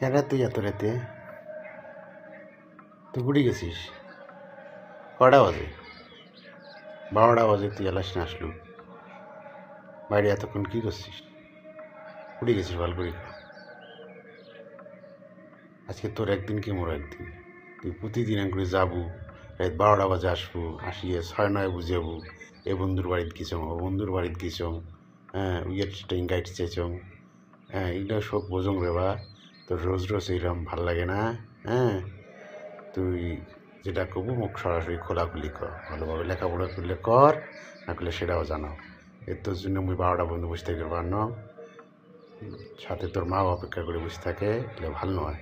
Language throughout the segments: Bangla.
কেন তুই এত রাতে? তুই গুড়ি গেছিস? কটা বাজে? বারোটা বাজে, তুই এলাস না আসলু। বাইরে এতক্ষণ কী করছিস? গুড়ি গেছিস ভালো করি আজকে তোর একদিন কি মোর একদিন? তুই প্রতিদিন করে যাব, রাত বারোটা বাজে আসব, আসিয়ে ছয় নয় বুঝাবো এ বন্ধুর বাড়িতে গেছং ও বন্ধুর বাড়িতে গেছং হ্যাঁ উইয়ের ট্রেন গাইড চেয়েছং হ্যাঁ এগুলো সব বোঝং রে বা। তোর রোজ রোজ এইরকম ভালো লাগে না হ্যাঁ? তুই যেটা করব মুখ সরাসরি খোলাখুলি কর, ভালোভাবে লেখাপড়া করলে কর, না করলে সেটাও জানাও। এর তোর জন্য মুই বারোটা বন্ধু বসে থাকতে পারন সাথে তোর মা অপেক্ষা করে বসে থাকে এগুলো ভালো নয়।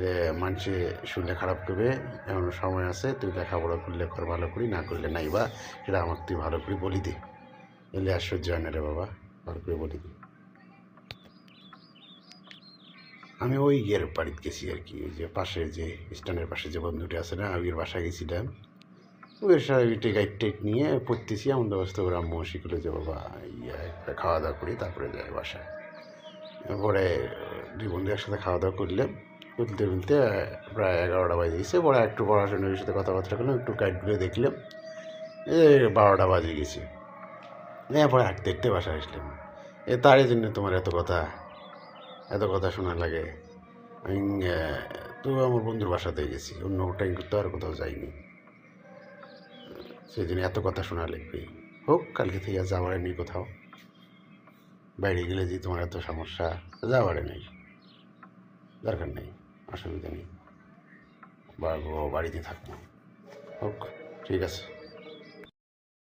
যে মানুষে শুনলে খারাপ করবে, এমন সময় আছে, তুই লেখাপড়া করলে কর, ভালো করি, না করলে নাই বা, সেটা আমাকে তুই ভালো করে বলি দে। এলে আর সহ্য হয় না রে বাবা, ভালো করে বলি দে। আমি ওই ইয়ের বাড়িতে গেছি আর কি, ওই যে পাশে যে স্ট্যান্ডের পাশে যে বন্ধুটি আছে না ওই বাসায় গেছিলাম। ওই সাথে গাইড টেক নিয়ে পড়তেছি, এমন ব্যবস্থা করে আম্মু শিখলো যে বাবা ইয়ে একটা খাওয়া দাওয়া করি, তারপরে যাই বাসায়। পরে দুই বন্ধু একসাথে খাওয়া দাওয়া করলাম। করতে বলতে প্রায় এগারোটা বাজে গেছে, পরে একটু পড়াশোনার সাথে কথাবার্তা করলাম, একটু গাইডগুলো দেখলাম। বারোটা বাজে গেছে। এরপরে হাঁটতে হাঁটতে বাসায় আসলাম। এ, তারই জন্য তোমার এত কথা এত কথা শোনা লাগে। আমি তো আমার বন্ধুর বাসাতে গেছি। অন্য টাইম করতে আর কোথাও যাইনি। সেই জন্য এত কথা শোনা লাগবে। হোক, কালকে থেকে যাওয়ার নেই কোথাও। বাইরে গেলে যে তোমার এত সমস্যা, যাওয়ার নেই। দরকার নেই, অসুবিধা নেই। বাড়িতে থাকব হোক, ঠিক আছে।